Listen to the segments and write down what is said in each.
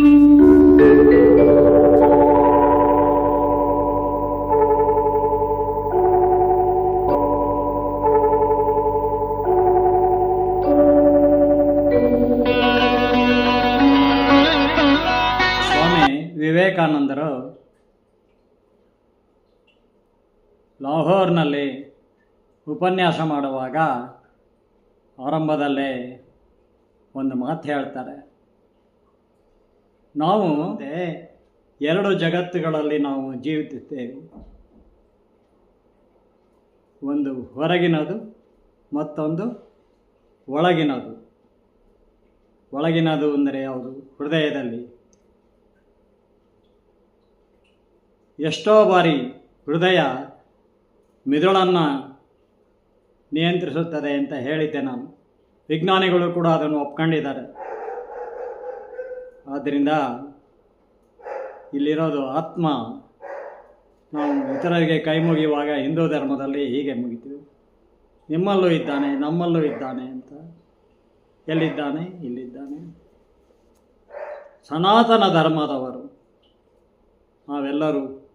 ಸ್ವಾಮಿ ವಿವೇಕಾನಂದರು ಲಾಹೋರ್ನಲ್ಲಿ ಉಪನ್ಯಾಸ ಮಾಡುವಾಗ ಆರಂಭದಲ್ಲೇ ಒಂದು ಮಾತು ಹೇಳ್ತಾರೆ. ನಾವು ಎರಡು ಜಗತ್ತುಗಳಲ್ಲಿ ನಾವು ಜೀವಿಸುತ್ತೇವೆ. ಒಂದು ಹೊರಗಿನದು, ಮತ್ತೊಂದು ಒಳಗಿನದು. ಒಳಗಿನದು ಅಂದರೆ ಯಾವುದು? ಹೃದಯದಲ್ಲಿ. ಎಷ್ಟೋ ಬಾರಿ ಹೃದಯ ಮಿದುಳನ್ನು ನಿಯಂತ್ರಿಸುತ್ತದೆ ಅಂತ ಹೇಳಿದ್ದೆ ನಾನು. ವಿಜ್ಞಾನಿಗಳು ಕೂಡ ಅದನ್ನು ಒಪ್ಕೊಂಡಿದ್ದಾರೆ. ಆದ್ದರಿಂದ ಇಲ್ಲಿರೋದು ಆತ್ಮ. ನಾವು ಇತರರಿಗೆ ಕೈ ಮುಗಿಯುವಾಗ ಹಿಂದೂ ಧರ್ಮದಲ್ಲಿ ಹೀಗೆ ಮುಗಿತೀವಿ ನಿಮ್ಮಲ್ಲೂ ಇದ್ದಾನೆ, ನಮ್ಮಲ್ಲೂ ಇದ್ದಾನೆ ಅಂತ. ಎಲ್ಲಿದ್ದಾನೆ? ಇಲ್ಲಿದ್ದಾನೆ. ಸನಾತನ ಧರ್ಮದವರು. ನಾವೆಲ್ಲರೂ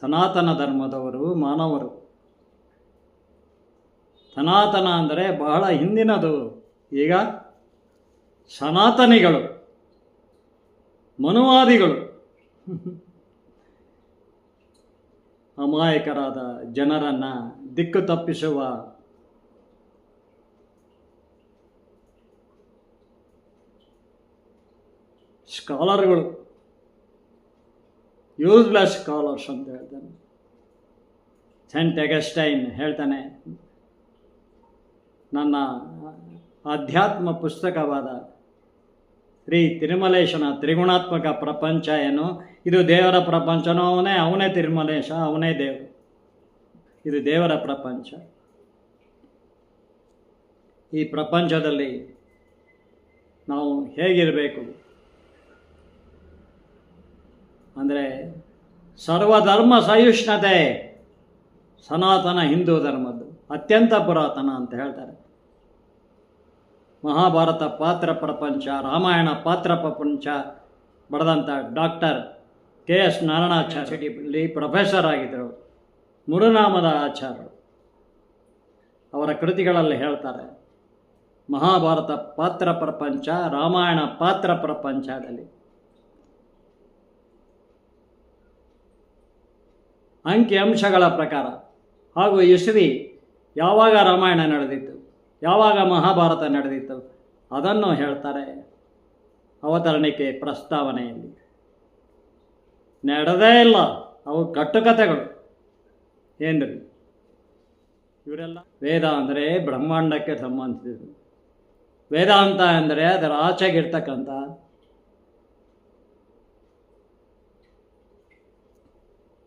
ಸನಾತನ ಧರ್ಮದವರು, ಮಾನವರು. ಸನಾತನ ಅಂದರೆ ಬಹಳ ಹಿಂದಿನದು. ಈಗ ಸನಾತನಿಗಳು, ಮನುವಾದಿಗಳು, ಅಮಾಯಕರಾದ ಜನರನ್ನು ದಿಕ್ಕು ತಪ್ಪಿಸುವ ಸ್ಕಾಲರ್ಗಳು ಯೂಸ್ಲೆಸ್ ಸ್ಕಾಲರ್ಸ್ ಅಂತ ಹೇಳ್ತಾನೆ. ಸೆಂಟ್ ಎಗಸ್ಟೈನ್ ಹೇಳ್ತಾನೆ. ನನ್ನ ಆಧ್ಯಾತ್ಮ ಪುಸ್ತಕವಾದ ಶ್ರೀ ತಿರುಮಲೇಶನ ತ್ರಿಗುಣಾತ್ಮಕ ಪ್ರಪಂಚ ಏನು? ಇದು ದೇವರ ಪ್ರಪಂಚನೋ ಅವನೇ? ಅವನೇ ತಿರುಮಲೇಶ, ಅವನೇ ದೇವರು. ಇದು ದೇವರ ಪ್ರಪಂಚ. ಈ ಪ್ರಪಂಚದಲ್ಲಿ ನಾವು ಹೇಗಿರಬೇಕು? ಅಂದರೆ ಸರ್ವಧರ್ಮ ಸಹಿಷ್ಣುತೆ, ಸನಾತನ ಹಿಂದೂ ಧರ್ಮದ್ದು, ಅತ್ಯಂತ ಪುರಾತನ ಅಂತ ಹೇಳ್ತಾರೆ. ಮಹಾಭಾರತ ಪಾತ್ರ ಪ್ರಪಂಚ, ರಾಮಾಯಣ ಪಾತ್ರ ಪ್ರಪಂಚ ಬರೆದಂಥ doctor K S Narayanacharya professor ಆಗಿದ್ದರು, ಮುರುನಾಮದ ಆಚಾರ್ಯರು. ಅವರ ಕೃತಿಗಳಲ್ಲಿ ಹೇಳ್ತಾರೆ, ಮಹಾಭಾರತ ಪಾತ್ರ ಪ್ರಪಂಚ, ರಾಮಾಯಣ ಪಾತ್ರ ಪ್ರಪಂಚದಲ್ಲಿ. ಅಂಕಿ ಅಂಶಗಳ ಪ್ರಕಾರ, ಹಾಗೂ ಯಶಸ್ವಿ ಯಾವಾಗ ರಾಮಾಯಣ ನಡೆದಿತ್ತು? ಯಾವಾಗ ಮಹಾಭಾರತ ನಡೆದಿತ್ತು ಅದನ್ನು ಹೇಳ್ತಾರೆ ಅವತರಣಿಕೆ ಪ್ರಸ್ತಾವನೆಯಲ್ಲಿ. ನಡೆದೇ ಇಲ್ಲ. ಅವು ಕಟ್ಟುಕತೆಗಳು ಏನ್ರಿ? ಇವರೆಲ್ಲ ವೇದ ಅಂದರೆ ಬ್ರಹ್ಮಾಂಡಕ್ಕೆ ಸಂಬಂಧಿಸಿದರು ವೇದಾಂತ ಅಂದರೆ ಅದರ ಆಚೆಗಿರ್ತಕ್ಕಂಥ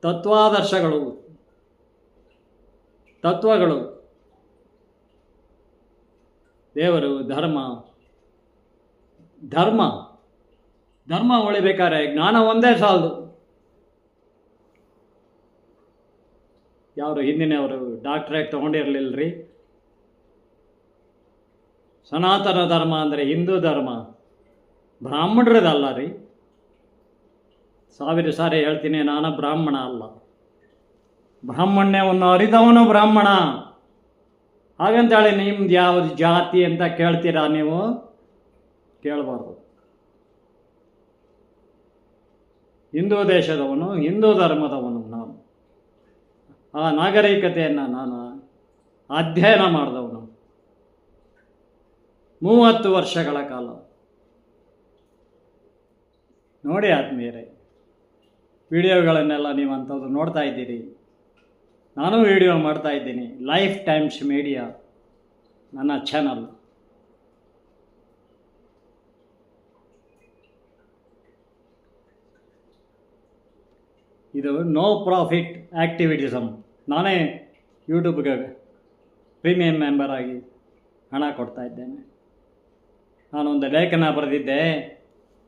ತತ್ವಾದರ್ಶಗಳು, ತತ್ವಗಳು. ದೇವರು ಧರ್ಮ ಧರ್ಮ ಧರ್ಮ ಉಳಿಬೇಕಾದ್ರೆ ಜ್ಞಾನ ಒಂದೇ ಸಾಲದು. ಯಾರು ಹಿಂದಿನವರು ಡಾಕ್ಟ್ರೇಟ್ ತೊಗೊಂಡಿರಲಿಲ್ಲ ರೀ ಸನಾತನ ಧರ್ಮ ಅಂದರೆ ಹಿಂದೂ ಧರ್ಮ ಬ್ರಾಹ್ಮಣರದಲ್ಲ ರೀ ಸಾವಿರ ಸಾರಿ ಹೇಳ್ತೀನಿ, ನಾನು ಬ್ರಾಹ್ಮಣ ಅಲ್ಲ. ಬ್ರಾಹ್ಮಣ್ಯವನ್ನು ಅರಿತವನು ಬ್ರಾಹ್ಮಣ. ಹಾಗಂತೇಳಿ, ನಿಮ್ದು ಯಾವುದು ಜಾತಿ ಅಂತ ಕೇಳ್ತೀರಾ ನೀವು? ಕೇಳಬಾರ್ದು. ಹಿಂದೂ ದೇಶದವನು, ಹಿಂದೂ ಧರ್ಮದವನು ನಾನು ಆ ನಾಗರಿಕತೆಯನ್ನು ನಾನು ಅಧ್ಯಯನ ಮಾಡಿದವನು. ಮೂವತ್ತು ವರ್ಷಗಳ ಕಾಲ. ನೋಡಿ ಆತ್ಮೀಯರೇ, ವಿಡಿಯೋಗಳನ್ನೆಲ್ಲ ನೀವು ಅಂಥದ್ದು ನೋಡ್ತಾ ಇದ್ದೀರಿ. ನಾನು ವಿಡಿಯೋ ಮಾಡ್ತಾ ಇದ್ದೀನಿ. ಲೈಫ್ ಟೈಮ್ಸ್ ಮೀಡಿಯಾ ನನ್ನ ಚಾನಲ್ ಇದು ನೋ ಪ್ರಾಫಿಟ್ ಆ್ಯಕ್ಟಿವಿಟಿಸಮ್ ನಾನೇ ಯೂಟ್ಯೂಬ್ಗೆ ಪ್ರೀಮಿಯಂ ಮೆಂಬರ್ ಆಗಿ ಹಣ ಕೊಡ್ತಾ ಇದ್ದೇನೆ. ನಾನೊಂದು ಲೇಖನ ಬರೆದಿದ್ದೆ.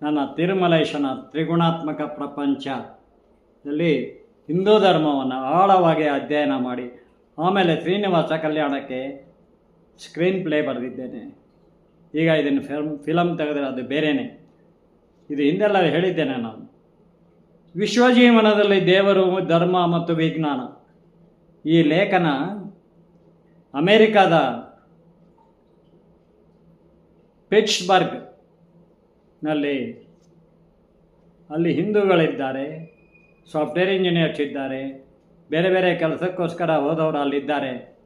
ನನ್ನ ತಿರುಮಲೇಶನ ತ್ರಿಗುಣಾತ್ಮಕ ಪ್ರಪಂಚದಲ್ಲಿ ಹಿಂದೂ ಧರ್ಮವನ್ನು ಆಳವಾಗಿ ಅಧ್ಯಯನ ಮಾಡಿ ಆಮೇಲೆ ಶ್ರೀನಿವಾಸ ಕಲ್ಯಾಣಕ್ಕೆ ಸ್ಕ್ರೀನ್ ಪ್ಲೇ ಬರೆದಿದ್ದೇನೆ. ಈಗ ಇದನ್ನು ಫಿಲ್ಮ್ ಫಿಲಮ್ ತೆಗೆದ್ರೆ ಅದು ಬೇರೆಯೇ ಇದು ಹಿಂದೆಲ್ಲ ಹೇಳಿದ್ದೇನೆ ನಾನು. ವಿಶ್ವಜೀವನದಲ್ಲಿ ದೇವರು ಧರ್ಮ ಮತ್ತು ವಿಜ್ಞಾನ. ಈ ಲೇಖನ ಅಮೇರಿಕಾದ ಪಿಟ್ಸ್ಬರ್ಗ್ನಲ್ಲಿ ಅಲ್ಲಿ ಹಿಂದೂಗಳಿದ್ದಾರೆ. ಸಾಫ್ಟ್ವೇರ್ ಇಂಜಿನಿಯರ್ಸ್ ಇದ್ದಾರೆ. ಬೇರೆ ಬೇರೆ ಕೆಲಸಕ್ಕೋಸ್ಕರ ಹೋದವರು ಅಲ್ಲಿದ್ದಾರೆ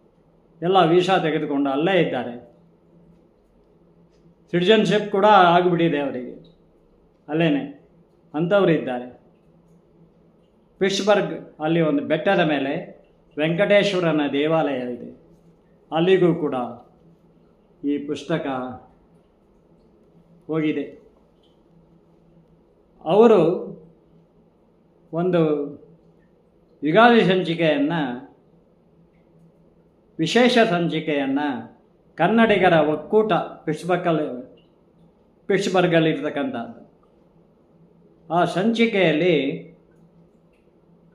ಎಲ್ಲ ವೀಸಾ ತೆಗೆದುಕೊಂಡು ಅಲ್ಲೇ ಇದ್ದಾರೆ. ಸಿಟಿಜನ್ಶಿಪ್ ಕೂಡ ಆಗಿಬಿಟ್ಟಿದೆ ಅವರಿಗೆ. ಅಲ್ಲೇ ಅಂಥವ್ರು ಇದ್ದಾರೆ. ಪಿಟ್ಸ್ಬರ್ಗ್ ಅಲ್ಲಿ ಒಂದು ಬೆಟ್ಟದ ಮೇಲೆ ವೆಂಕಟೇಶ್ವರನ ದೇವಾಲಯ ಇದೆ. ಅಲ್ಲಿಗೂ ಕೂಡ ಈ ಪುಸ್ತಕ ಹೋಗಿದೆ. ಅವರು ಒಂದು ಯುಗಾದಿ ಸಂಚಿಕೆಯನ್ನು, ವಿಶೇಷ ಸಂಚಿಕೆಯನ್ನು ಕನ್ನಡಿಗರ ಒಕ್ಕೂಟ ಪಿಟ್ಸ್ಬರ್ಗಲ್ಲಿ, ಪಿಟ್ಸ್ಬರ್ಗಲ್ಲಿರ್ತಕ್ಕಂಥದ್ದು. ಆ ಸಂಚಿಕೆಯಲ್ಲಿ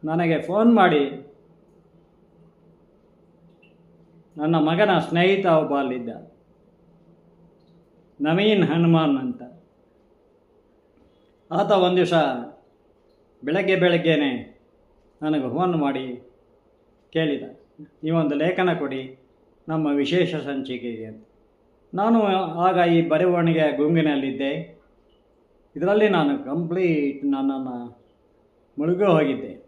ನನಗೆ ಫೋನ್ ಮಾಡಿ ನನ್ನ ಮಗನ ಸ್ನೇಹಿತ ಒಬ್ಬ ಅಲ್ಲಿದ್ದ. ನವೀನ್ ಹನುಮಾನ್ ಅಂತ. ಆತ ಒಂದು ದಿವಸ ಬೆಳಗ್ಗೆ ಬೆಳಗ್ಗೆನೆ ನನಗೆ ಫೋನ್ ಮಾಡಿ ಕೇಳಿದ. ಈ ಒಂದು ಲೇಖನ ಕೊಡಿ, ನಮ್ಮ ವಿಶೇಷ ಸಂಚಿಕೆಗೆ ಅಂತ. ನಾನು ಆಗ ಈ ಬರವಣಿಗೆ ಗುಂಗಿನಲ್ಲಿದ್ದೆ. ಇದರಲ್ಲಿ ನಾನು ಕಂಪ್ಲೀಟ್ ನನ್ನನ್ನು ಮುಳುಗೋ ಹೋಗಿದ್ದೆ.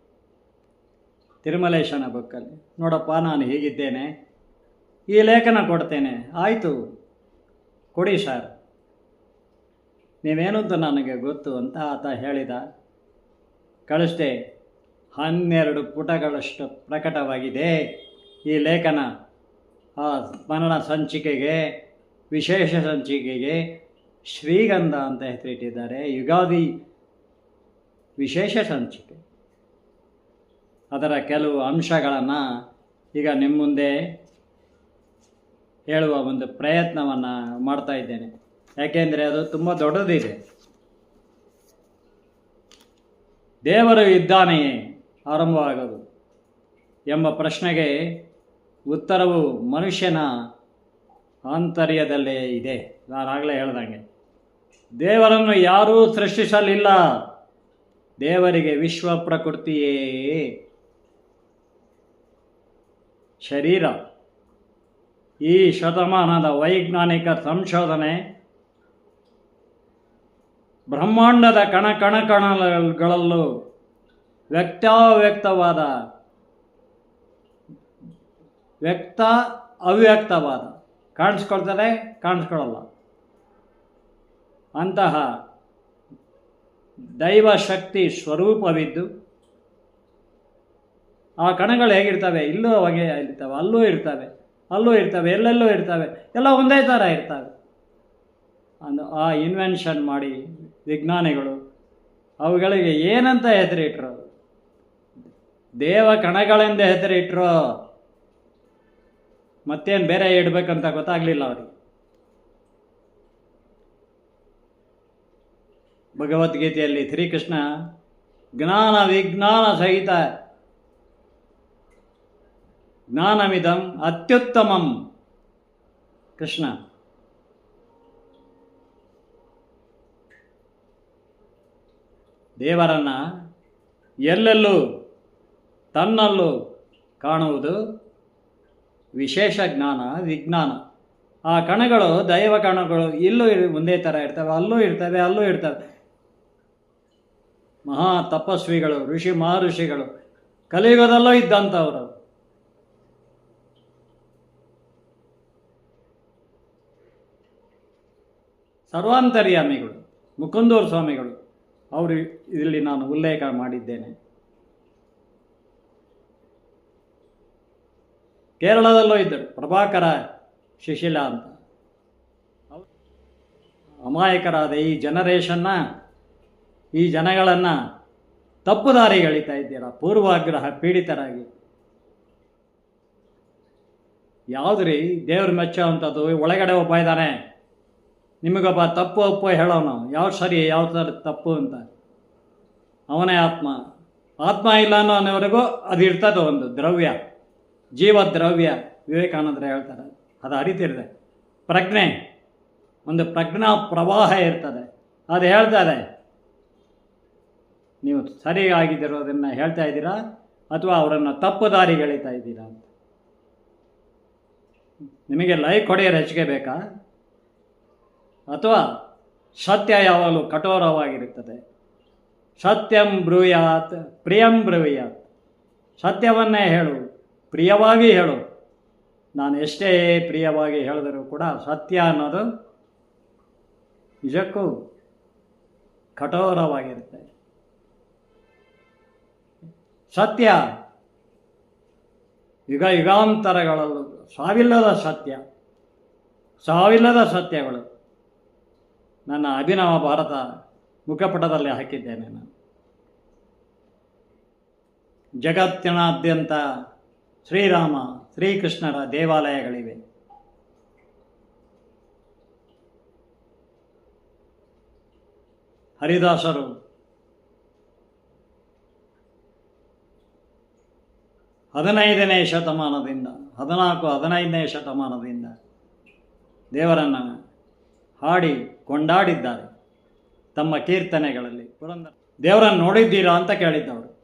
ತಿರುಮಲೇಶನ ಬುಕ್ಕಲ್ಲಿ. ನೋಡಪ್ಪ, ನಾನು ಹೀಗಿದ್ದೇನೆ. ಈ ಲೇಖನ ಕೊಡ್ತೇನೆ. ಆಯಿತು, ಕೊಡಿ ಸರ್. ನೀವೇನು ಅಂತ ನನಗೆ ಗೊತ್ತು ಅಂತ ಆತ ಹೇಳಿದ. ಕಳಿಸ್ದೆ. ಹನ್ನೆರಡು ಪುಟಗಳಷ್ಟು ಪ್ರಕಟವಾಗಿದೆ. ಈ ಲೇಖನ ಆ ಸ್ಮರಣ ಸಂಚಿಕೆಗೆ, ವಿಶೇಷ ಸಂಚಿಕೆಗೆ ಶ್ರೀಗಂಧ ಅಂತ ಹೆಸರಿಟ್ಟಿದ್ದಾರೆ. ಯುಗಾದಿ ವಿಶೇಷ ಸಂಚಿಕೆ. ಅದರ ಕೆಲವು ಅಂಶಗಳನ್ನು ಈಗ ನಿಮ್ಮ ಮುಂದೆ ಹೇಳುವ ಒಂದು ಪ್ರಯತ್ನವನ್ನು ಮಾಡ್ತಾ ಇದ್ದೇನೆ. ಯಾಕೆಂದರೆ ಅದು ತುಂಬ ದೊಡ್ಡದಿದೆ. ದೇವರು ಇದ್ದಾನೆಯೇ ಆರಂಭವಾಗೋದು ಎಂಬ ಪ್ರಶ್ನೆಗೆ ಉತ್ತರವು ಮನುಷ್ಯನ ಆಂತರ್ಯದಲ್ಲೇ ಇದೆ. ನಾನಾಗಲೇ ಹೇಳ್ದಂಗೆ. ದೇವರನ್ನು ಯಾರೂ ಸೃಷ್ಟಿಸಲಿಲ್ಲ. ದೇವರಿಗೆ ವಿಶ್ವ ಪ್ರಕೃತಿಯೇ. ಶರೀರ. ಈ ಶತಮಾನದ ವೈಜ್ಞಾನಿಕ ಸಂಶೋಧನೆ ಬ್ರಹ್ಮಾಂಡದ ಕಣ ಕಣ ಕಣಗಳಲ್ಲೂ ವ್ಯಕ್ತಾವ್ಯಕ್ತವಾದ, ವ್ಯಕ್ತ ಅವ್ಯಕ್ತವಾದ. ಕಾಣಿಸ್ಕೊಳ್ತಾರೆ ಕಾಣಿಸ್ಕೊಳ್ಳಲ್ಲ. ಅಂತಹ ದೈವ ಶಕ್ತಿ ಸ್ವರೂಪವಿದ್ದು, ಆ ಕಣಗಳು ಹೇಗಿರ್ತವೆ? ಇಲ್ಲೂ ಹೊಗೆ ಇರ್ತವೆ, ಅಲ್ಲೂ ಇರ್ತವೆ ಅಲ್ಲೂ ಇರ್ತವೆ, ಎಲ್ಲೆಲ್ಲೂ ಇರ್ತವೆ, ಎಲ್ಲ ಒಂದೇ ಥರ ಇರ್ತವೆ. ಅಂದು ಆ ಇನ್ವೆನ್ಷನ್ ಮಾಡಿ ವಿಜ್ಞಾನಿಗಳು, ಅವುಗಳಿಗೆ ಏನಂತ ಹೆಸರಿಟ್ರು? ದೇವ ಕಣಗಳೆಂದು ಹೆಸರಿಟ್ರು. ಮತ್ತೇನು ಬೇರೆ ಇಡಬೇಕಂತ ಗೊತ್ತಾಗಲಿಲ್ಲ ಅವರಿಗೆ. ಭಗವದ್ಗೀತೆಯಲ್ಲಿ ಶ್ರೀಕೃಷ್ಣ, ಜ್ಞಾನ ವಿಜ್ಞಾನ ಸಹಿತ ಜ್ಞಾನಮಿದಂ ಅತ್ಯುತ್ತಮಂ. ಕೃಷ್ಣ ದೇವರನ್ನು ಎಲ್ಲೆಲ್ಲೂ ತನ್ನಲ್ಲೂ ಕಾಣುವುದು ವಿಶೇಷ ಜ್ಞಾನ, ವಿಜ್ಞಾನ. ಆ ಕಣಗಳು, ದೈವ ಕಣಗಳು ಇಲ್ಲೂ ಒಂದೇ ಥರ ಇರ್ತವೆ, ಅಲ್ಲೂ ಇರ್ತವೆ ಅಲ್ಲೂ ಇರ್ತವೆ. ಮಹಾ ತಪಸ್ವಿಗಳು, ಋಷಿ ಮಹರ್ಷಿಗಳು, ಕಲಿಯುಗದಲ್ಲೂ ಇದ್ದಂಥವರು. ಸರ್ವಾಂತರ್ಯಾಮಿಗಳು, ಮುಕುಂದೂರ್ ಸ್ವಾಮಿಗಳು. ಅವರು ಇಲ್ಲಿ ನಾನು ಉಲ್ಲೇಖ ಮಾಡಿದ್ದೇನೆ. ಕೇರಳದಲ್ಲೂ ಇದ್ದರು, ಪ್ರಭಾಕರ ಶಿಶಿಲ ಅಂತ. ಅಮಾಯಕರಾದ ಈ ಜನರೇಷನ್ನ, ಈ ಜನಗಳನ್ನು ತಪ್ಪು ಎಳಿತಾ ಇದ್ದೀರಾ? ಪೂರ್ವಾಗ್ರಹ ಪೀಡಿತರಾಗಿ. ಯಾವುದು ರೀ ದೇವ್ರ ಮೆಚ್ಚೋ ಅಂಥದ್ದು, ಒಳಗಡೆ ಒಬ್ಬ ಇದ್ದಾನೆ ನಿಮಗೊಬ್ಬ ತಪ್ಪು ಅಪ್ಪು ಹೇಳೋನು ಯಾವ ಸರಿ, ಯಾವ ಥರ ತಪ್ಪು ಅಂತ. ಅವನೇ ಆತ್ಮ. ಆತ್ಮ ಇಲ್ಲ ಅನ್ನೋವರೆಗೂ ಅದು ಇರ್ತದೆ ಒಂದು ದ್ರವ್ಯ. ಜೀವ ದ್ರವ್ಯ. ವಿವೇಕಾನಂದರು ಹೇಳ್ತಾರೆ. ಅದು ಅರಿತಿರ್ತದೆ ಪ್ರಜ್ಞೆ. ಒಂದು ಪ್ರಜ್ಞಾ ಪ್ರವಾಹ ಇರ್ತದೆ. ಅದು ಹೇಳ್ತಾರೆ. ನೀವು ಸರಿಯಾಗಿದ್ದಿರೋದನ್ನು ಹೇಳ್ತಾ ಇದ್ದೀರಾ? ಅಥವಾ ಅವರನ್ನು ತಪ್ಪು ದಾರಿ ಎಳಿತಾ ಇದ್ದೀರಾ ಅಂತ. ನಿಮಗೆ ಲೈಕ್ ಹೊಡೆಯೋರು ಹೆಚ್ಚಿಗೆ ಬೇಕಾ? ಅಥವಾ ಸತ್ಯ ಯಾವಾಗಲೂ ಕಠೋರವಾಗಿರುತ್ತದೆ. ಸತ್ಯಂ ಬ್ರೂಯಾತ್, ಪ್ರಿಯಂ ಬ್ರೂಯಾತ್. ಸತ್ಯವನ್ನೇ ಹೇಳು, ಪ್ರಿಯವಾಗಿ ಹೇಳು. ನಾನು ಎಷ್ಟೇ ಪ್ರಿಯವಾಗಿ ಹೇಳಿದರೂ ಕೂಡ ಸತ್ಯ ಅನ್ನೋದು ನಿಜಕ್ಕೂ ಕಠೋರವಾಗಿರುತ್ತೆ. ಸತ್ಯ ಯುಗ ಯುಗಾಂತರಗಳಲ್ಲೂ ಸಾವಿಲ್ಲದ ಸತ್ಯ, ಸಾವಿಲ್ಲದ ಸತ್ಯಗಳು. ನನ್ನ ಅಭಿನವ ಭಾರತ ಮುಖಪಟದಲ್ಲಿ ಹಾಕಿದ್ದೇನೆ ನಾನು. ಜಗತ್ತಿನಾದ್ಯಂತ ಶ್ರೀರಾಮ, ಶ್ರೀಕೃಷ್ಣರ ದೇವಾಲಯಗಳಿವೆ. ಹರಿದಾಸರು, ಹದಿನೈದನೇ ಶತಮಾನದಿಂದ, ಹದಿನಾಲ್ಕು, ಹದಿನೈದನೇ ಶತಮಾನದಿಂದ ದೇವರನ್ನು ಹಾಡಿ ಕೊಂಡಾಡಿದ್ದಾರೆ ತಮ್ಮ ಕೀರ್ತನೆಗಳಲ್ಲಿ. ಪುರಂದರ ದೇವರನ್ನು ನೋಡಿದ್ದೀರಾ ಅಂತ ಕೇಳಿದ್ದವರು.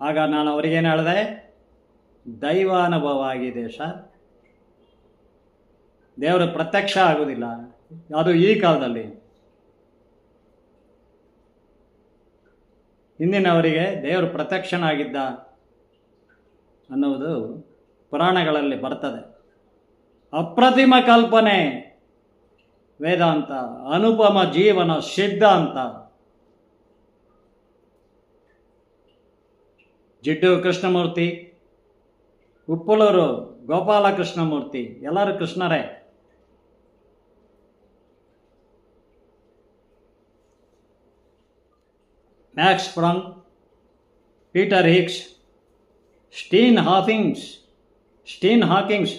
ಆಗ ನಾನು ಅವರಿಗೇನು ಹೇಳಿದೆ? ದೈವಾನುಭವ ಆಗಿದೆ ಸರ್. ದೇವರು ಪ್ರತ್ಯಕ್ಷ ಆಗುವುದಿಲ್ಲ. ಅದು ಈ ಕಾಲದಲ್ಲಿ. ಹಿಂದಿನವರಿಗೆ ದೇವರು ಪ್ರತ್ಯಕ್ಷನಾಗಿದ್ದ ಅನ್ನುವುದು ಪುರಾಣಗಳಲ್ಲಿ ಬರ್ತದೆ. ಅಪ್ರತಿಮ ಕಲ್ಪನೆ. ವೇದಾಂತ, ಅನುಪಮ ಜೀವನ, ಸಿದ್ಧಾಂತ. ಜಿಡ್ಡು ಕೃಷ್ಣಮೂರ್ತಿ ಉಪ್ಪಲೂರು ಗೋಪಾಲ ಕೃಷ್ಣಮೂರ್ತಿ ಎಲ್ಲರೂ ಕೃಷ್ಣರೇ. Max Planck Peter Higgs, Stephen Hawkings Stephen Hawkings,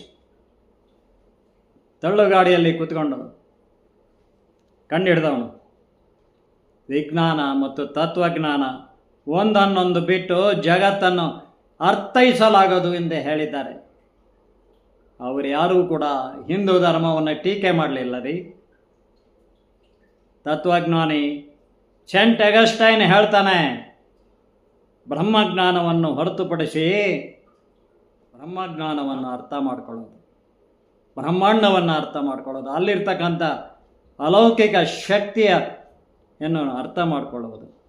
ತಳ್ಳುಗಾಡಿಯಲ್ಲಿ ಕೂತ್ಕೊಂಡು ಕಂಡುಹಿಡ್ದವನು. ವಿಜ್ಞಾನ ಮತ್ತು ತತ್ವಜ್ಞಾನ ಒಂದನ್ನೊಂದು ಬಿಟ್ಟು ಜಗತ್ತನ್ನು ಅರ್ಥೈಸಲಾಗದು ಎಂದು ಹೇಳಿದ್ದಾರೆ. ಅವರು ಯಾರೂ ಕೂಡ ಹಿಂದೂ ಧರ್ಮವನ್ನು ಟೀಕೆ ಮಾಡಲಿಲ್ಲ ರೀ ತತ್ವಜ್ಞಾನಿ ಸೆಂಟ್ ಅಗಸ್ಟೈನ್ ಹೇಳ್ತಾನೆ, ಬ್ರಹ್ಮಜ್ಞಾನವನ್ನು ಹೊರತುಪಡಿಸಿ ಬ್ರಹ್ಮಜ್ಞಾನವನ್ನು ಅರ್ಥ ಮಾಡ್ಕೊಳ್ಳೋದು, ಬ್ರಹ್ಮಾಂಡವನ್ನು ಅರ್ಥ ಮಾಡ್ಕೊಳ್ಳೋದು. ಅಲ್ಲಿರ್ತಕ್ಕಂಥ ಅಲೌಕಿಕ ಶಕ್ತಿಯ ಏನು ಅರ್ಥ ಮಾಡಿಕೊಳ್ಳುವುದು.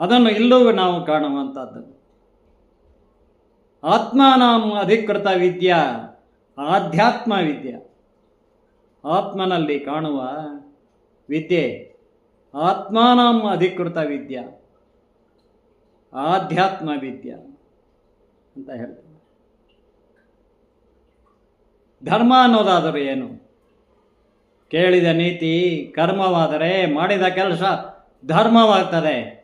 ಅದನ್ನು ಇಲ್ಲೂ ನಾವು ಕಾಣುವಂಥದ್ದು. ಆತ್ಮಾನಾಂ ಅಧಿಕೃತ ವಿದ್ಯಾ, ಆಧ್ಯಾತ್ಮ ವಿದ್ಯೆ. ಆತ್ಮನಲ್ಲಿ ಕಾಣುವ ವಿದ್ಯೆ ಆತ್ಮಾನಂ ಅಧಿಕೃತ ವಿದ್ಯೆ, ಆಧ್ಯಾತ್ಮ ವಿದ್ಯೆ ಅಂತ ಹೇಳ್ತಾರೆ. ಧರ್ಮ ಅನ್ನೋದಾದರೂ ಏನು? ಕೇಳಿದ ನೀತಿ ಕರ್ಮವಾದರೆ ಮಾಡಿದ ಕೆಲಸ ಧರ್ಮವಾಗ್ತದೆ.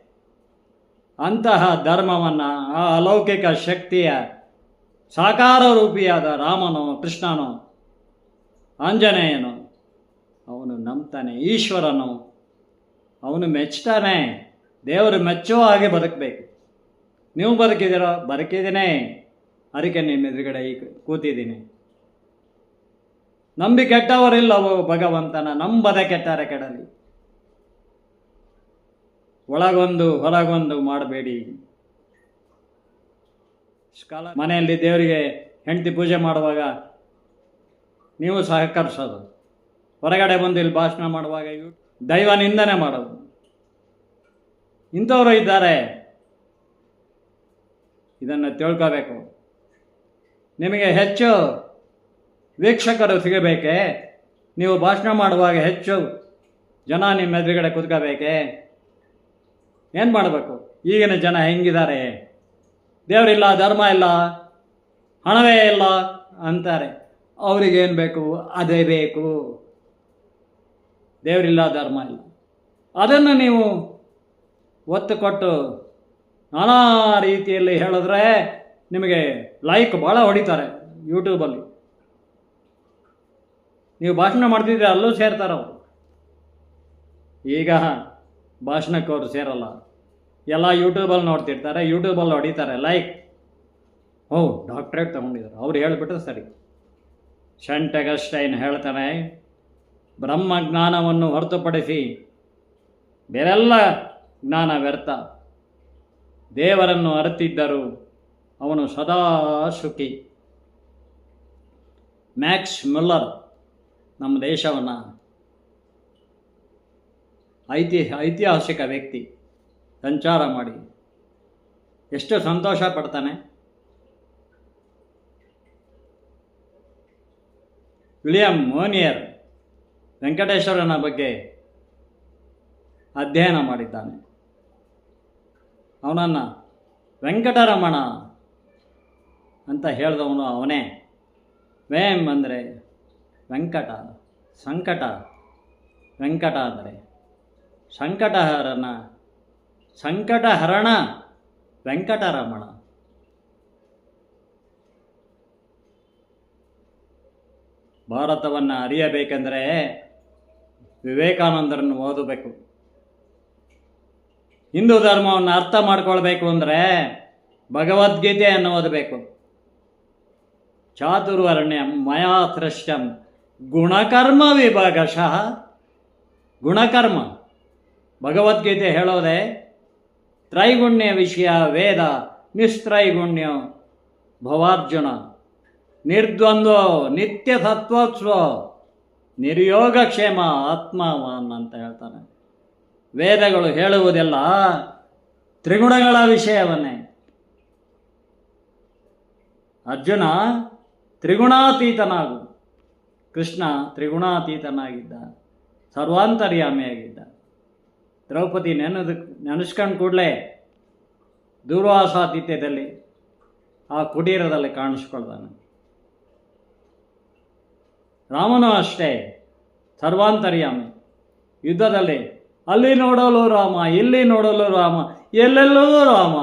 ಅಂತಹ ಧರ್ಮವನ್ನು ಆ ಅಲೌಕಿಕ ಶಕ್ತಿಯ ಸಾಕಾರ ರೂಪಿಯಾದ ರಾಮನೋ, ಕೃಷ್ಣನೋ, ಆಂಜನೇಯನು, ಅವನು ನಂಬ್ತಾನೆ, ಈಶ್ವರನು, ಅವನು ಮೆಚ್ತಾನೆ, ದೇವರು ಮೆಚ್ಚುವ ಹಾಗೆ ಬದುಕಬೇಕು. ನೀವು ಬದುಕಿದ್ದೀರೋ, ಬದುಕಿದ್ದೀನಿ. ಅದಕ್ಕೆ ನಿಮ್ಮ ಎದುರುಗಡೆ ಈ ಕೂತಿದ್ದೀನಿ. ನಂಬಿ ಕೆಟ್ಟವರಿಲ್ಲವೋ ಭಗವಂತನ ನಂಬದ ಕೆಟ್ಟರೆ ಕೆಡಲಿ. ಒಳಗೊಂದು ಹೊರಗೊಂದು ಮಾಡಬೇಡಿ. ಮನೆಯಲ್ಲಿ ದೇವರಿಗೆ ಹೆಂಡತಿ ಪೂಜೆ ಮಾಡುವಾಗ ನೀವು ಸಹಕರಿಸೋದು. ಹೊರಗಡೆ ಬಂದು ಇಲ್ಲಿ ಭಾಷಣ ಮಾಡುವಾಗ ಇವು ದೈವ ನಿಂದನೆ ಮಾಡೋದು. ಇಂಥವರು ಇದ್ದಾರೆ. ಇದನ್ನು ತಿಳ್ಕೋಬೇಕು. ನಿಮಗೆ ಹೆಚ್ಚು ವೀಕ್ಷಕರು ಸಿಗಬೇಕೇ? ನೀವು ಭಾಷಣ ಮಾಡುವಾಗ ಹೆಚ್ಚು ಜನ ನಿಮ್ಮ ಎದುರುಗಡೆ ಕುತ್ಕೋಬೇಕೆ? ಏನು ಮಾಡಬೇಕು? ಈಗಿನ ಜನ ಹೆಂಗಿದ್ದಾರೆ? ದೇವರಿಲ್ಲ, ಧರ್ಮ ಇಲ್ಲ, ಹಣವೇ ಇಲ್ಲ ಅಂತಾರೆ. ಅವ್ರಿಗೇನು ಬೇಕು? ಅದೇ ಬೇಕು. ದೇವರಿಲ್ಲ, ಧರ್ಮ ಇಲ್ಲ. ಅದನ್ನು ನೀವು ಒತ್ತು ಕೊಟ್ಟು ನಾನಾ ರೀತಿಯಲ್ಲಿ ಹೇಳಿದ್ರೆ ನಿಮಗೆ ಲೈಕ್ ಭಾಳ ಹೊಡಿತಾರೆ ಯೂಟ್ಯೂಬಲ್ಲಿ ನೀವು ಭಾಷಣ ಮಾಡ್ತಿದ್ರೆ ಅಲ್ಲೂ ಸೇರ್ತಾರೆ ಅವರು. ಈಗ ಭಾಷಣಕ್ಕೆ ಅವರು ಸೇರಲ್ಲ. ಎಲ್ಲ ಯೂಟ್ಯೂಬಲ್ಲಿ ನೋಡ್ತಿರ್ತಾರೆ, ಯೂಟ್ಯೂಬಲ್ಲಿ ಹೊಡಿತಾರೆ ಲೈಕ್ ಓ ಡಾಕ್ಟ್ರೇಟ್ ತೊಗೊಂಡಿದ್ದಾರೆ ಅವ್ರು ಹೇಳಿಬಿಟ್ರೆ ಸರಿ. ಶಂಟಗಸ್ಟೈನ್ ಹೇಳ್ತಾನೆ, ಬ್ರಹ್ಮ ಜ್ಞಾನವನ್ನು ಹೊರತುಪಡಿಸಿ ಬೇರೆಲ್ಲ ಜ್ಞಾನ ವ್ಯರ್ಥ. ದೇವರನ್ನು ಅರಿತಿದ್ದರು ಅವನು ಸದಾ ಸುಖಿ. ಮ್ಯಾಕ್ಸ್ ಮುಲ್ಲರ್ ನಮ್ಮ ದೇಶವನ್ನು ಐತಿ, ಐತಿಹಾಸಿಕ ವ್ಯಕ್ತಿ ಸಂಚಾರ ಮಾಡಿ ಎಷ್ಟು ಸಂತೋಷ ಪಡ್ತಾನೆ. ವಿಲಿಯಂ ಮೋನಿಯರ್ ವೆಂಕಟೇಶ್ವರನ ಬಗ್ಗೆ ಅಧ್ಯಯನ ಮಾಡಿದ್ದಾನೆ. ಅವನನ್ನು ವೆಂಕಟರಮಣ ಅಂತ ಹೇಳಿದವನು ಅವನೇ. ವೇಮ್ ಅಂದರೆ ವೆಂಕಟ, ಸಂಕಟ, ವೆಂಕಟ ಅಂದರೆ ಸಂಕಟಹರಣ ಸಂಕಟಹರಣ, ವೆಂಕಟರಮಣ. ಭಾರತವನ್ನು ಅರಿಯಬೇಕೆಂದರೆ ವಿವೇಕಾನಂದರನ್ನು ಓದಬೇಕು. ಹಿಂದೂ ಧರ್ಮವನ್ನು ಅರ್ಥ ಮಾಡ್ಕೊಳ್ಬೇಕು ಅಂದರೆ ಭಗವದ್ಗೀತೆಯನ್ನು ಓದಬೇಕು. ಚಾತುರ್ವರ್ಣ್ಯಂ ಮಯಾ ಸೃಷ್ಟಂ ಗುಣಕರ್ಮ ವಿಭಾಗಶಃ ಗುಣಕರ್ಮ. ಭಗವದ್ಗೀತೆ ಹೇಳೋದೆ, ತ್ರೈಗುಣ್ಯ ವಿಷಯ ವೇದ, ನಿಸ್ತ್ರೈಗುಣ್ಯ ಭವಾರ್ಜುನ. ನಿರ್ದ್ವಂದ್ವ ನಿತ್ಯ ತತ್ವೋತ್ಸವ ನಿರ್ಯೋಗಕ್ಷೇಮ ಆತ್ಮವಾನ್ ಅಂತ ಹೇಳ್ತಾನೆ ವೇದಗಳು ಹೇಳುವುದೆಲ್ಲ ತ್ರಿಗುಣಗಳ ವಿಷಯವನ್ನೇ. ಅರ್ಜುನ ತ್ರಿಗುಣಾತೀತನಾಗು. ಕೃಷ್ಣ ತ್ರಿಗುಣಾತೀತನಾಗಿದ್ದ ಸರ್ವಾಂತರ್ಯಾಮಿಯಾಗಿದ್ದ ದ್ರೌಪದಿ ನೆನೆದು ನೆನೆಸ್ಕೊಂಡು ಕೂಡಲೇ ದೂರ್ವಾಸಾತಿಥ್ಯದಲ್ಲಿ ಆ ಕುಟೀರದಲ್ಲಿ ಕಾಣಿಸ್ಕೊಳ್ತಾನೆ. ರಾಮನು ಅಷ್ಟೇ ಸರ್ವಾಂತರ್ಯಾಮಿ. ಯುದ್ಧದಲ್ಲಿ ಅಲ್ಲಿ ನೋಡಲು ರಾಮ, ಇಲ್ಲಿ ನೋಡಲು ರಾಮ, ಎಲ್ಲೆಲ್ಲೂ ರಾಮ.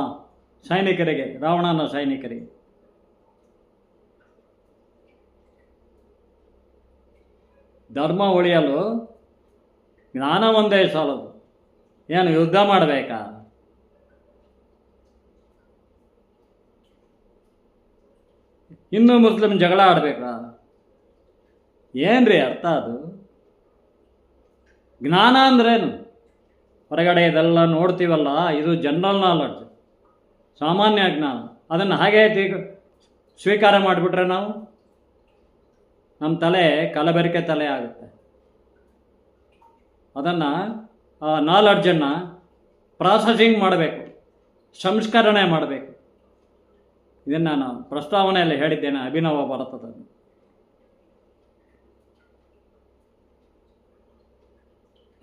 ಸೈನಿಕರಿಗೆ, ರಾವಣನ ಸೈನಿಕರಿಗೆ. ಧರ್ಮ ಉಳಿಯಲು ಜ್ಞಾನ ಒಂದೇ ಸಾಲದು. ಏನು ಯುದ್ಧ ಮಾಡಬೇಕಾ? ಹಿಂದೂ ಮುಸ್ಲಿಂ ಜಗಳ ಆಡಬೇಕಾ? ಏನ್ರಿ ಅರ್ಥ ಅದು? ಜ್ಞಾನ ಅಂದ್ರೇನು? ಹೊರಗಡೆ ಇದೆಲ್ಲ ನೋಡ್ತೀವಲ್ಲ, ಇದು ಜನರಲ್ ನಾಲೆಡ್ಜ್ ಸಾಮಾನ್ಯ ಜ್ಞಾನ. ಅದನ್ನು ಹಾಗೆ ಸ್ವೀಕಾರ ಮಾಡಿಬಿಟ್ರೆ ನಾವು? ನಮ್ಮ ತಲೆ ಕಲಬೆರಕೆ ತಲೆ ಆಗುತ್ತೆ. ಅದನ್ನು, ಆ ನಾಲೆಡ್ಜನ್ನು ಪ್ರಾಸೆಸಿಂಗ್ ಮಾಡಬೇಕು, ಸಂಸ್ಕರಣೆ ಮಾಡಬೇಕು. ಇದನ್ನು ನಾನು ಪ್ರಸ್ತಾವನೆಯಲ್ಲಿ ಹೇಳಿದ್ದೇನೆ, ಅಭಿನವ ಭಾರತದಲ್ಲಿ.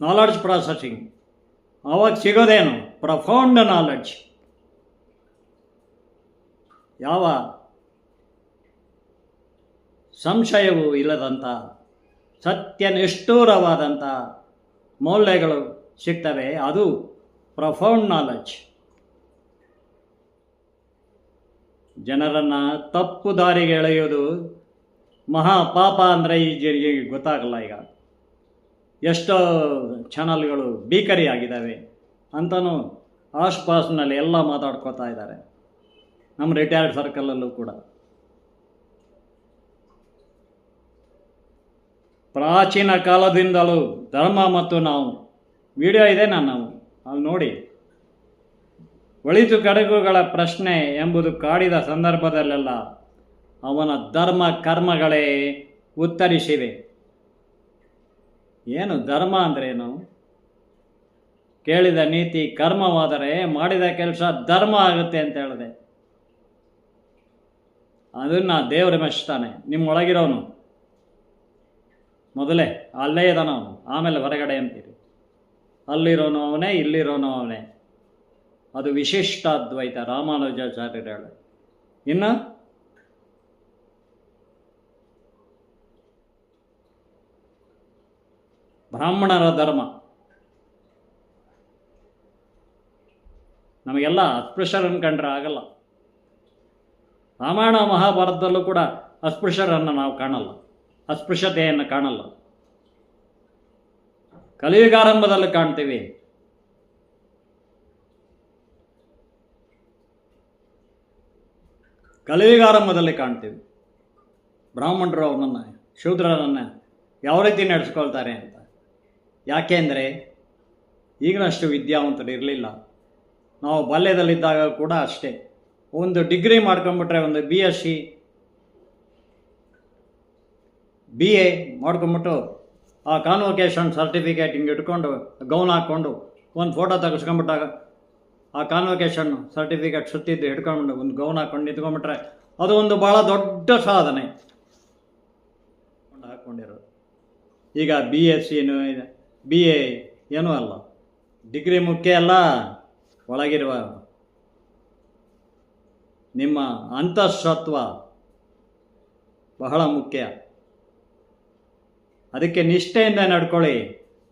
ನಾಲೆಡ್ಜ್ ಪ್ರಾಸೆಸಿಂಗ್ ಆವಾಗ ಸಿಗೋದೇನು? ಪ್ರಫೌಂಡ್ ನಾಲೆಡ್ಜ್ ಯಾವ ಸಂಶಯವೂ ಇಲ್ಲದಂಥ ಸತ್ಯನಿಷ್ಠೂರವಾದಂಥ ಮೌಲ್ಯಗಳು ಸಿಗ್ತವೆ. ಅದು ಪ್ರಫೌಂಡ್ ನಾಲೆಡ್ಜ್ ಜನರನ್ನು ತಪ್ಪು ದಾರಿಗೆ ಎಳೆಯೋದು ಮಹಾ ಪಾಪ ಅಂದರೆ ಈ ಜನರಿಗೆ ಗೊತ್ತಾಗಲ್ಲ ಈಗ. ಎಷ್ಟೋ ಚಾನಲ್ಗಳು ಬೀಕರಿ ಆಗಿದ್ದಾವೆ ಅಂತಲೂ ಆಸ್ಪಾಸ್ನಲ್ಲಿ ಎಲ್ಲ ಮಾತಾಡ್ಕೋತಾ ಇದ್ದಾರೆ. ನಮ್ಮ ರಿಟೈರ್ಡ್ ಸರ್ಕಲಲ್ಲೂ ಕೂಡ. ಪ್ರಾಚೀನ ಕಾಲದಿಂದಲೂ ಧರ್ಮ ಮತ್ತು ನಾವು, ವಿಡಿಯೋ ಇದೆ ನಾನು ನಾವು ಅಲ್ಲಿ ನೋಡಿ. ಒಳಿತು ಕಡಗುಗಳ ಪ್ರಶ್ನೆ ಎಂಬುದು ಕಾಡಿದ ಸಂದರ್ಭದಲ್ಲೆಲ್ಲ ಅವನ ಧರ್ಮ ಕರ್ಮಗಳೇ ಉತ್ತರಿಸಿವೆ. ಏನು ಧರ್ಮ ಅಂದ್ರೇನು? ಕೇಳಿದ ನೀತಿ ಕರ್ಮವಾದರೆ ಮಾಡಿದ ಕೆಲಸ ಧರ್ಮ ಆಗುತ್ತೆ ಅಂತ ಹೇಳಿದೆ. ಅದನ್ನು ದೇವರು ಮೆಚ್ತಾನೆ ನಿಮ್ಮೊಳಗಿರೋನು. ಮೊದಲೇ, ಅಲ್ಲೇ ಇದ್ದಾನ ಅವನು ಆಮೇಲೆ ಹೊರಗಡೆ ಅಂತೀರಿ. ಅಲ್ಲಿರೋನು ಅವನೇ, ಇಲ್ಲಿರೋನು ಅವನೇ. ಅದು ವಿಶಿಷ್ಟ ಅದ್ವೈತ ರಾಮಾನುಜಾಚಾರ್ಯರು ಹೇಳ ಇನ್ನು? ಬ್ರಾಹ್ಮಣರ ಧರ್ಮ. ನಮಗೆಲ್ಲ ಅಸ್ಪೃಶ್ಯರನ್ನು ಕಂಡ್ರೆ ಆಗಲ್ಲ. ರಾಮಾಯಣ ಮಹಾಭಾರತದಲ್ಲೂ ಕೂಡ ಅಸ್ಪೃಶ್ಯರನ್ನು ನಾವು ಕಾಣಲ್ಲ. ಅಸ್ಪೃಶ್ಯತೆಯನ್ನು ಕಾಣಲ್ಲ. ಕಲಿಯುಗಾರಂಭದಲ್ಲಿ ಕಾಣ್ತೀವಿ. ಕಲಿಯುಗಾರಂಭದಲ್ಲಿ ಕಾಣ್ತೀವಿ. ಬ್ರಾಹ್ಮಣರು ಅವನನ್ನು, ಶೂದ್ರರನ್ನು ಯಾವ ರೀತಿ ನಡೆಸ್ಕೊಳ್ತಾರೆ ಅಂತ. ಯಾಕೆಂದರೆ ಈಗಿನಷ್ಟು ವಿದ್ಯಾವಂತರು ಇರಲಿಲ್ಲ. ನಾವು ಬಾಲ್ಯದಲ್ಲಿದ್ದಾಗ ಕೂಡ ಅಷ್ಟೇ. ಒಂದು ಡಿಗ್ರಿ ಮಾಡ್ಕೊಂಬಿಟ್ರೆ ಒಂದು B S C B A ಮಾಡ್ಕೊಂಬಿಟ್ಟು ಆ ಕಾನ್ವೊಕೇಶನ್ ಸರ್ಟಿಫಿಕೇಟ್ ಹಿಂಗೆ ಇಟ್ಕೊಂಡು ಗೌನ್ ಹಾಕ್ಕೊಂಡು ಒಂದು ಫೋಟೋ ತೆಗೆಸ್ಕೊಂಬಿಟ್ಟಾಗ ಆ ಕಾನ್ವೊಕೇಶನ್ ಸರ್ಟಿಫಿಕೇಟ್ ಸುತ್ತಿದ್ದು ಹಿಡ್ಕೊಂಡು ಒಂದು ಗೌನ್ ಹಾಕ್ಕೊಂಡು ನಿಂತ್ಕೊಂಡ್ಬಿಟ್ರೆ ಅದು ಒಂದು ಭಾಳ ದೊಡ್ಡ ಸಾಧನೆ. ಹಾಕ್ಕೊಂಡಿರೋದು. ಈಗ ಬಿ ಎಸ್ ಸಿನು ಬಿ ಎ ಏನೂ ಅಲ್ಲ. ಡಿಗ್ರಿ ಮುಖ್ಯ ಅಲ್ಲ. ಒಳಗಿರುವ ನಿಮ್ಮ ಅಂತಃಸತ್ವ ಬಹಳ ಮುಖ್ಯ. ಅದಕ್ಕೆ ನಿಷ್ಠೆಯಿಂದ ನಡ್ಕೊಳ್ಳಿ.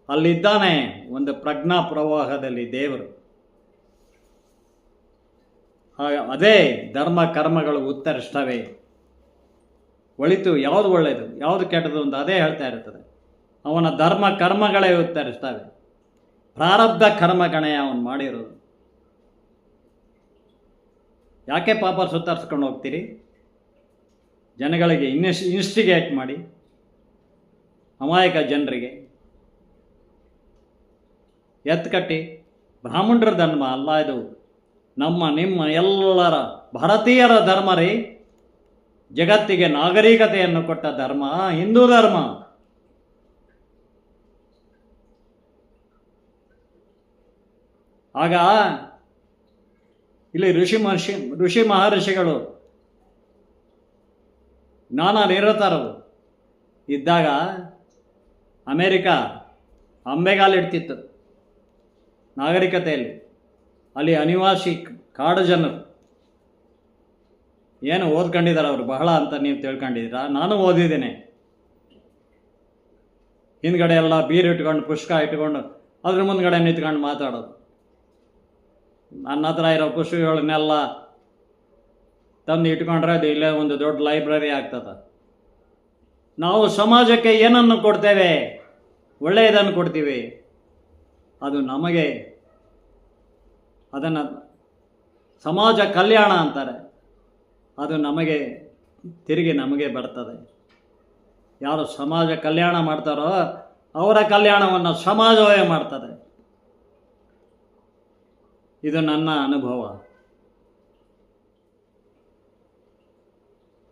ಅಲ್ಲಿದ್ದಾನೆ ಒಂದು ಪ್ರಜ್ಞಾ ಪ್ರವಾಹದಲ್ಲಿ ದೇವರು. ಅದೇ ಧರ್ಮ ಕರ್ಮಗಳು ಉತ್ತರಿಸ್ತವೆ ಒಳಿತು ಯಾವುದು ಒಳ್ಳೆಯದು ಯಾವುದು ಕೆಟ್ಟದು ಅಂತ ಅದೇ ಹೇಳ್ತಾ ಇರ್ತದೆ. ಅವನ ಧರ್ಮ ಕರ್ಮಗಳೇ ಉತ್ತರಿಸ್ತವೆ ಪ್ರಾರಬ್ಧ ಕರ್ಮಗಣೆ ಅವನು ಮಾಡಿರೋದು. ಯಾಕೆ ಪಾಪ ಸುತ್ತರಿಸ್ಕೊಂಡು ಹೋಗ್ತೀರಿ? ಜನಗಳಿಗೆ ಇನ್ಸ್ ಇನ್ಸ್ಟಿಗೇಟ್ ಮಾಡಿ. ಅಮಾಯಕ ಜನರಿಗೆ. ಎತ್ಕಟ್ಟಿ ಬ್ರಾಹ್ಮಣರ ಧರ್ಮ ಅಲ್ಲ ಇದು. ನಮ್ಮ, ನಿಮ್ಮ ಎಲ್ಲರ ಭಾರತೀಯರ ಧರ್ಮ ರೀ. ಜಗತ್ತಿಗೆ ನಾಗರಿಕತೆಯನ್ನು ಕೊಟ್ಟ ಧರ್ಮ, ಹಿಂದೂ ಧರ್ಮ. ಆಗ ಇಲ್ಲಿ ಋಷಿ ಮಹರ್ಷಿ, ಋಷಿ ಮಹರ್ಷಿಗಳು ಜ್ಞಾನ ನಿರತರು ಇದ್ದಾಗ ಅಮೇರಿಕ ಅಂಬೆಗಾಲಿಡ್ತಿತ್ತು ನಾಗರಿಕತೆಯಲ್ಲಿ ಅಲ್ಲಿ ಅನಿವಾಸಿ ಕಾಡು ಜನರು ಏನು ಓದ್ಕೊಂಡಿದ್ದಾರೆ ಅವರು? ಬಹಳ ಅಂತ ನೀವು ತಿಳ್ಕೊಂಡಿದ್ದೀರಾ? ನಾನು ಓದಿದ್ದೇನೆ. ಹಿಂದ್ಗಡೆ ಎಲ್ಲ ಬೀರು ಇಟ್ಕೊಂಡು, ಪುಷ್ಕ ಇಟ್ಕೊಂಡು, ಅದ್ರ ಮುಂದ್ಗಡೆ ನಿಂತ್ಕೊಂಡು ಮಾತಾಡೋದು. ನನ್ನ ಹತ್ರ ಇರೋ ಪುಸ್ತಕಗಳನ್ನೆಲ್ಲ ತಂದು ಇಟ್ಕೊಂಡ್ರೆ ಅದು ಇಲ್ಲೇ ಒಂದು ದೊಡ್ಡ ಲೈಬ್ರರಿ ಆಗ್ತದೆ. ನಾವು ಸಮಾಜಕ್ಕೆ ಏನನ್ನು ಕೊಡ್ತೇವೆ? ಒಳ್ಳೆಯದನ್ನು ಕೊಡ್ತೀವಿ. ಅದು ನಮಗೆ ಅದನ್ನು ಸಮಾಜ ಕಲ್ಯಾಣ ಅಂತಾರೆ. ಅದು ನಮಗೆ ತಿರುಗಿ ನಮಗೆ ಬರ್ತದೆ. ಯಾರು ಸಮಾಜ ಕಲ್ಯಾಣ ಮಾಡ್ತಾರೋ ಅವರ ಕಲ್ಯಾಣವನ್ನು ಸಮಾಜವೇ ಮಾಡ್ತದೆ. ಇದು ನನ್ನ ಅನುಭವ.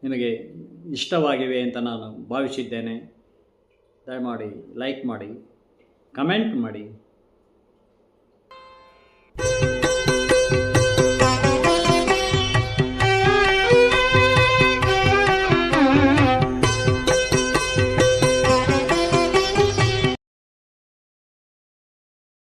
ನಿಮಗೆ ಇಷ್ಟವಾಗಿವೆ ಅಂತ ನಾನು ಭಾವಿಸಿದ್ದೇನೆ. ದಯಮಾಡಿ ಲೈಕ್ ಮಾಡಿ ಕಮೆಂಟ್ ಮಾಡಿ.